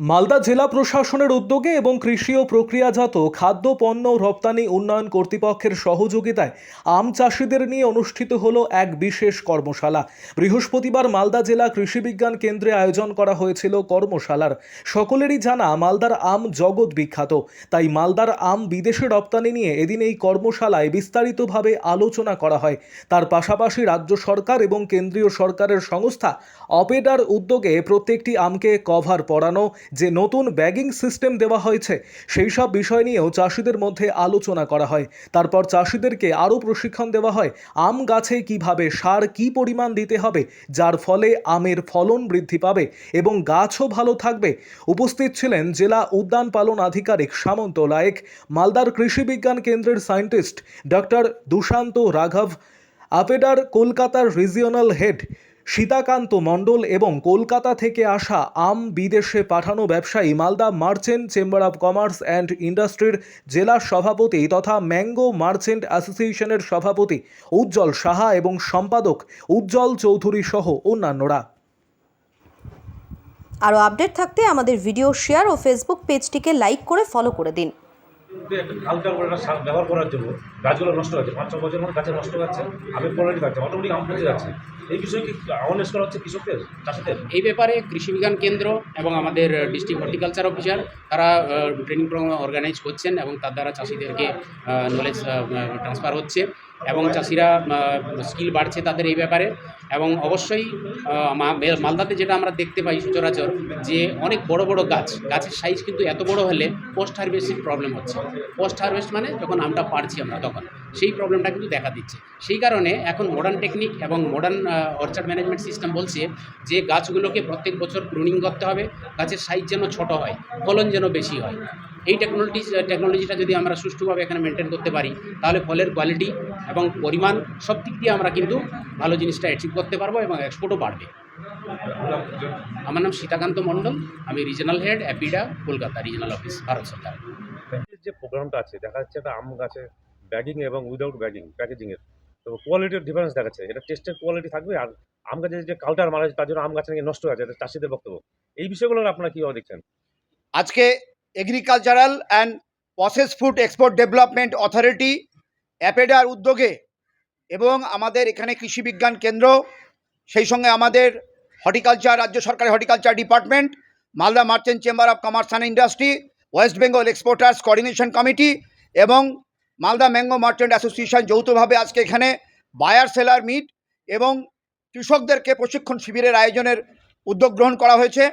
মালদা জেলা প্রশাসনের উদ্যোগে এবং কৃষি ও প্রক্রিয়াজাত খাদ্য, পণ্য রপ্তানি উন্নয়ন কর্তৃপক্ষের সহযোগিতায় আম চাষিদের নিয়ে অনুষ্ঠিত হল এক বিশেষ কর্মশালা। বৃহস্পতিবার মালদা জেলা কৃষি বিজ্ঞান কেন্দ্রে আয়োজন করা হয়েছিল কর্মশালার। সকলেরই জানা, মালদার আম জগৎ বিখ্যাত। তাই মালদার আম বিদেশে রপ্তানি নিয়ে এদিন এই কর্মশালায় বিস্তারিতভাবে আলোচনা করা হয়। তার পাশাপাশি রাজ্য সরকার এবং কেন্দ্রীয় সরকারের সংস্থা অপেডার উদ্যোগে প্রত্যেকটি আমকে কভার পরানো যে নতুন ব্যাগিং সিস্টেম দেওয়া হয়েছে, সেই সব বিষয় নিয়েও চাষিদের মধ্যে আলোচনা করা হয়। তারপর চাষিদেরকে আরও প্রশিক্ষণ দেওয়া হয়, আম গাছে কীভাবে সার কি পরিমাণ দিতে হবে, যার ফলে আমের ফলন বৃদ্ধি পাবে এবং গাছও ভালো থাকবে। উপস্থিত ছিলেন জেলা উদ্যান পালন আধিকারিক সামন্ত লায়েক, মালদার কৃষি বিজ্ঞান কেন্দ্রের সায়েন্টিস্ট ডক্টর দুশান্ত রাঘব আপেডার কলকাতার রিজিওনাল হেড সীতাকান্ত মণ্ডল এবং কলকাতা থেকে আসা আম বিদেশে পাঠানো ব্যবসায়ী Malda merchant chamber of commerce and ইন্ডাস্ট্রির জেলা সভাপতি তথা ম্যাঙ্গো মার্চেন্ট অ্যাসোসিয়েশনের সভাপতি উজ্জ্বল সাহা এবং সম্পাদক উজ্জ্বল চৌধুরী সহ অন্যান্যরা। আরও আপডেট থাকতে আমাদের ভিডিও শেয়ার ও ফেসবুক পেজটিকে লাইক করে ফলো করে দিন। একটা কালচার করে একটা সার ব্যবহার করার জন্য গাছগুলো নষ্ট হচ্ছে পাঁচ ছ বছর মধ্যে গাছে নষ্ট হচ্ছে আমি কোয়ালিটি থাকছে অটোমেটিক আম পচে যাচ্ছে। এই বিষয়ে কি অ্যাওয়ারনেস করা হচ্ছে কৃষকদের, চাষিদের? এই ব্যাপারে কৃষি বিজ্ঞান কেন্দ্র এবং আমাদের ডিস্ট্রিক্ট হর্টিকালচার অফিসার, তারা ট্রেনিং প্রোগ্রাম অর্গানাইজ করছেন এবং তার দ্বারা চাষিদেরকে নলেজ ট্রান্সফার হচ্ছে। এবং চাষিরা স্কিল বাড়ছে তাদের এই ব্যাপারে। এবং অবশ্যই মালদাতে যেটা আমরা দেখতে পাই সচরাচর যে অনেক বড় বড় গাছ, গাছের সাইজ কিন্তু এত বড় হলে পোস্ট হারভেস্টের প্রবলেম হচ্ছে। পোস্ট হারভেস্ট মানে যখন আমটা পারছি আমরা তখন, সেই প্রবলেমটা কিন্তু দেখা দিচ্ছে। সেই কারণে এখন মডার্ন টেকনিক এবং মডার্ন অর্চার্ড ম্যানেজমেন্ট সিস্টেম বলছে যে গাছগুলোকে প্রত্যেক বছর প্রুনিং করতে হবে, গাছের সাইজ যেন ছোট হয়, ফলন যেন বেশি হয়। এই টেকনোলজি টেকনোলজিটা যদি আমরা সুষ্ঠুভাবে এখানে মেনটেন করতে পারি, তাহলে ফলের কোয়ালিটি এবং পরিমাণ সব দিক দিয়ে আমরা কিন্তু ভালো জিনিসটা অ্যাচিভ করতে পারব এবং এক্সপোর্টও বাড়বে। আমার নাম সীতাকান্ত মণ্ডল আমি regional head APEDA Kolkata regional office Bharat সরকার। যে প্রোগ্রামটা আছে দেখা যাচ্ছে একটা আম গাছে ব্যাগিং এবং উইদাউট ব্যাগিং প্যাকেজিংয়ের তো কোয়ালিটির ডিফারেন্স দেখাচ্ছে। এটা টেস্টের কোয়ালিটি থাকবে আর আম গাছের যে কালচার মারা তার জন্য আম গাছ নাকি নষ্ট হয়ে যাচ্ছে এটা চাষিদের বক্তব্য। এই বিষয়গুলো আপনারা কীভাবে দেখছেন? আজকে agricultural and process food export development authority অ্যাপেডার উদ্যোগে এবং আমাদের এখানে কৃষি বিজ্ঞান কেন্দ্র, সেই সঙ্গে আমাদের হর্টিকালচার, রাজ্য সরকারের horticulture department, Malda merchant chamber of commerce and industry, West Bengal exporters coordination committee এবং মালদা ম্যাঙ্গো মার্চেন্ট অ্যাসোসিয়েশন যৌথভাবে আজকে এখানে বায়ার সেলার মিট এবং কৃষকদেরকে প্রশিক্ষণ শিবিরের আয়োজনের উদ্যোগ গ্রহণ করা হয়েছে।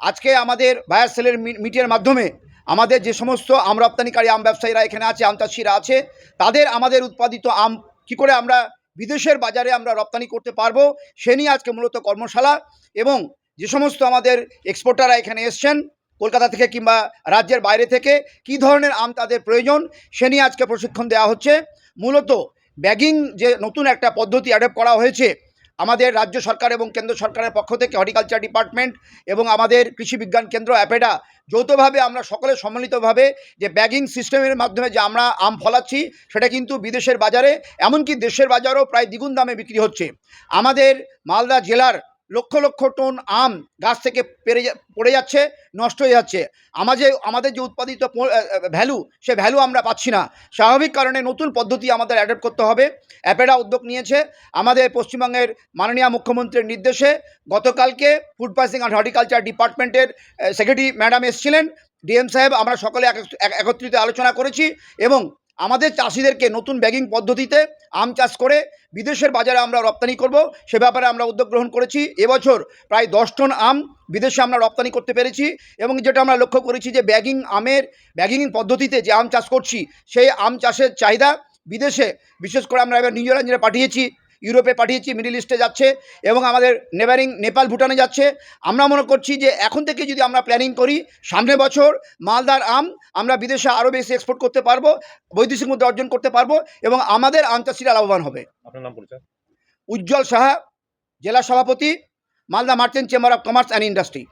আজকে আমাদের বায়ার সেলের মিটের মাধ্যমে আমাদের যে সমস্ত আম রপ্তানিকারী আম ব্যবসায়ীরা এখানে আছে আম চাষিরা আছে, তাদের আমাদের উৎপাদিত আম, কি করে আমরা বিদেশের বাজারে আমরা রপ্তানি করতে পারব, সে নিয়ে আজকে মূলত কর্মশালা এবং যে সমস্ত আমাদের এক্সপোর্টাররা এখানে এসছেন, কলকাতা থেকে কিংবা রাজ্যের বাইরে থেকে, কি ধরনের আম তাদের প্রয়োজন, সে নিয়ে আজকে প্রশিক্ষণ দেওয়া হচ্ছে। মূলত ব্যাগিং যে নতুন একটা পদ্ধতি অ্যাডপ্ট করা হয়েছে আমাদের রাজ্য সরকার এবং কেন্দ্র সরকারের পক্ষ থেকে হর্টিকালচার ডিপার্টমেন্ট এবং আমাদের কৃষি বিজ্ঞান কেন্দ্র অ্যাপেডা যৌথভাবে আমরা সকলে সম্মিলিতভাবে যে ব্যাগিং সিস্টেমের মাধ্যমে যে আমরা আম ফলাচ্ছি, সেটা কিন্তু বিদেশের বাজারে, এমনকি দেশের বাজারও প্রায় দ্বিগুণ দামে বিক্রি হচ্ছে। আমাদের মালদা জেলার লক্ষ লক্ষ টন আম গাছ থেকে পেরে পড়ে যাচ্ছে, নষ্ট হয়ে যাচ্ছে। আমাদের আমাদের যে উৎপাদিত ভ্যালু, সে ভ্যালু আমরা পাচ্ছি না। স্বাভাবিক কারণে নতুন পদ্ধতি আমাদের অ্যাডপ্ট করতে হবে। অ্যাপেডা উদ্যোগ নিয়েছে। আমাদের পশ্চিমবঙ্গের মাননীয় মুখ্যমন্ত্রীর নির্দেশে গতকালকে ফুড প্রসেসিং অ্যান্ড হর্টিকালচার ডিপার্টমেন্টের সেক্রেটারি ম্যাডাম এসেছিলেন। ডিএম সাহেব, আমরা সকলে এক- এক- একত্রিত আলোচনা করেছি এবং আমাদের চাষিদেরকে নতুন ব্যাগিং পদ্ধতিতে আম চাষ করে বিদেশের বাজারে আমরা রপ্তানি করব। সে ব্যাপারে আমরা উদ্যোগ গ্রহণ করেছি। এবছর প্রায় দশ টন আম বিদেশে আমরা রপ্তানি করতে পেরেছি এবং যেটা আমরা লক্ষ্য করেছি যে ব্যাগিং আমের ব্যাগিং পদ্ধতিতে যে আম চাষ করছি, সেই আম চাষের চাহিদা বিদেশে, বিশেষ করে আমরা এবার নিউজিল্যান্ডে পাঠিয়েছি ইউরোপে পাঠিয়েছি মিডিল ইস্টে যাচ্ছে এবং আমাদের নেবারিং নেপাল ভুটানে যাচ্ছে। আমরা মনে করছি যে এখন থেকে যদি আমরা প্ল্যানিং করি সামনে বছর মালদার আম আমরা বিদেশে আরও বেশি এক্সপোর্ট করতে পারব বৈদেশিক মুদ্রা অর্জন করতে পারব এবং আমাদের আম চাষিরা লাভবান হবে। আপনার নাম পরিচয়? উজ্জ্বল সাহা জেলা সভাপতি Malda merchant chamber of commerce and industry.